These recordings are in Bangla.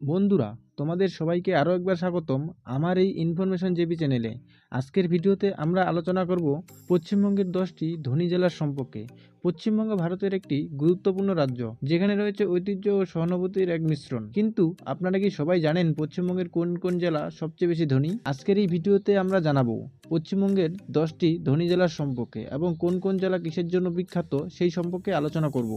বন্ধুরা, তোমাদের সবাইকে আরও একবার স্বাগতম আমার এই ইনফরমেশন জেপি চ্যানেলে আজকের ভিডিওতে আমরা আলোচনা করব পশ্চিমবঙ্গের দশটি ধনী জেলার সম্পর্কে। পশ্চিমবঙ্গ ভারতের একটি গুরুত্বপূর্ণ রাজ্য, যেখানে রয়েছে ঐতিহ্য ও সহানুভূতির এক মিশ্রণ। কিন্তু আপনারা কি সবাই জানেন পশ্চিমবঙ্গের কোন কোন জেলা সবচেয়ে বেশি ধনী? আজকের এই ভিডিওতে আমরা জানাব পশ্চিমবঙ্গের দশটি ধনী জেলার সম্পর্কে এবং কোন কোন জেলা কিসের জন্য বিখ্যাত সেই সম্পর্কে আলোচনা করব।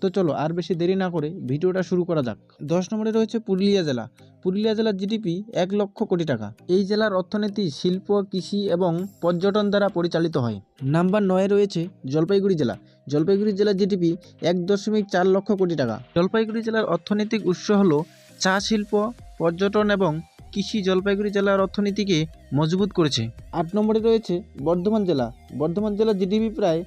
তো চলো আর বেশি দেরি না করে ভিডিওটা শুরু করা যাক। দশ নম্বরে রয়েছে পুরুলিয়া জেলা। পুরুলিয়া জেলার জিডিপি এক লক্ষ কোটি টাকা। এই জেলার অর্থনীতি, শিল্প, কৃষি এবং পর্যটন দ্বারা পরিচালিত হয়। নাম্বার নয়ে রয়েছে জলপাইগুড়ি জেলা। জলপাইগুড়ি জেলার জিডিপি এক দশমিক চার লক্ষ কোটি টাকা। জলপাইগুড়ি জেলার অর্থনৈতিক উৎস হল চা শিল্প, পর্যটন এবং কৃষি জলপাইগুড়ি জেলার অর্থনীতিকে মজবুত করেছে। আট নম্বরে রয়েছে বর্ধমান জেলা। বর্ধমান জেলার জিডিপি প্রায়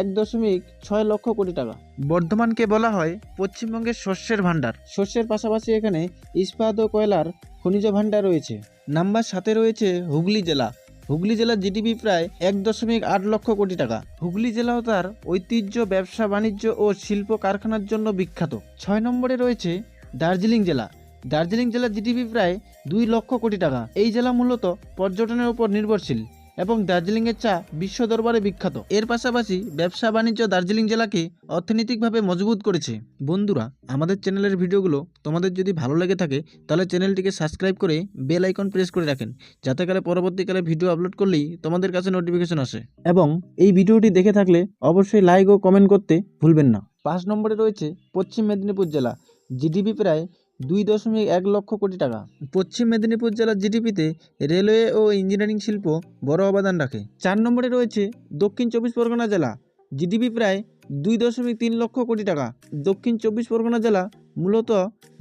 এক দশমিক ছয় লক্ষ কোটি টাকা। বর্ধমানকে বলা হয় পশ্চিমবঙ্গের শস্যের ভাণ্ডার। শস্যের পাশাপাশি এখানে ইস্পাত ও কয়লার খনিজ ভাণ্ডার রয়েছে। নাম্বার সাথে রয়েছে হুগলি জেলা। হুগলি জেলার জিডিপি প্রায় এক দশমিক আট লক্ষ কোটি টাকা। হুগলি জেলাও তার ঐতিহ্য ব্যবসা বাণিজ্য ও শিল্প কারখানার জন্য বিখ্যাত। ছয় নম্বরে রয়েছে দার্জিলিং জেলা। দার্জিলিং জেলার জিডিপি প্রায় দুই লক্ষ কোটি টাকা। এই জেলা মূলত পর্যটনের উপর নির্ভরশীল। এবং দার্জিলিংয়ের চা বিশ্ব দরবারে বিখ্যাত। এর পাশাপাশি ব্যবসা বাণিজ্য দার্জিলিং জেলাকে অর্থনৈতিকভাবে মজবুত করেছে। বন্ধুরা, আমাদের চ্যানেলের ভিডিওগুলো তোমাদের যদি ভালো লেগে থাকে, তাহলে চ্যানেলটিকে সাবস্ক্রাইব করে বেল আইকন প্রেস করে রাখেন, যাতে করে পরবর্তীকালে ভিডিও আপলোড করলেই তোমাদের কাছে নোটিফিকেশন আসে। এবং এই ভিডিওটি দেখে থাকলে অবশ্যই লাইক ও কমেন্ট করতে ভুলবেন না। পাঁচ নম্বরে রয়েছে পশ্চিম মেদিনীপুর জেলা। জিডিপি প্রায় দুই দশমিক এক লক্ষ কোটি টাকা। পশ্চিম মেদিনীপুর জেলার জিডিপিতে রেলওয়ে ও ইঞ্জিনিয়ারিং শিল্প বড় অবদান রাখে। চার নম্বরে রয়েছে দক্ষিণ চব্বিশ পরগনা জেলা। জিডিপি প্রায় দুই দশমিক তিন লক্ষ কোটি টাকা। দক্ষিণ চব্বিশ পরগনা জেলা মূলত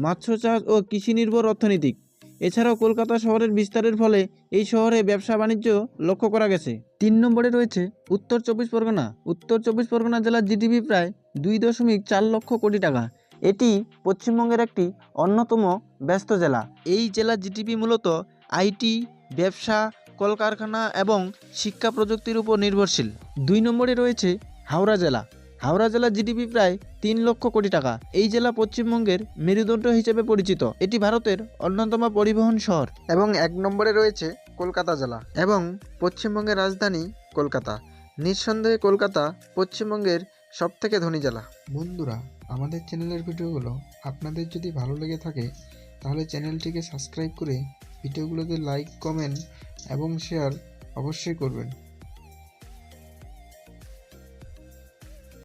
মাছ চাষ ও কৃষি নির্ভর অর্থনীতিক। এছাড়াও কলকাতা শহরের বিস্তারের ফলে এই শহরে ব্যবসা বাণিজ্য লক্ষ্য করা গেছে। তিন নম্বরে রয়েছে উত্তর চব্বিশ পরগনা। উত্তর চব্বিশ পরগনা জেলার জিডিপি প্রায় দুই দশমিক চার লক্ষ কোটি টাকা। এটি পশ্চিমবঙ্গের একটি অন্যতম ব্যস্ত জেলা। এই জেলার জিডিপি মূলত আইটি ব্যবসা কলকারখানা এবং শিক্ষা প্রযুক্তির উপর নির্ভরশীল। দুই নম্বরে রয়েছে হাওড়া জেলা। হাওড়া জেলার জিডিপি প্রায় তিন লক্ষ কোটি টাকা। এই জেলা পশ্চিমবঙ্গের মেরুদণ্ড হিসেবে পরিচিত। এটি ভারতের অন্যতম পরিবহন শহর। এবং এক নম্বরে রয়েছে কলকাতা জেলা। এবং পশ্চিমবঙ্গের রাজধানী কলকাতা। নিঃসন্দেহে কলকাতা পশ্চিমবঙ্গের সবথেকে ধনী জেলা বন্ধুরা, আমাদের চ্যানেলের ভিডিওগুলো আপনাদের যদি ভালো লেগে থাকে, তাহলে চ্যানেলটিকে সাবস্ক্রাইব করে ভিডিওগুলোতে লাইক, কমেন্ট এবং শেয়ার অবশ্যই করবেন।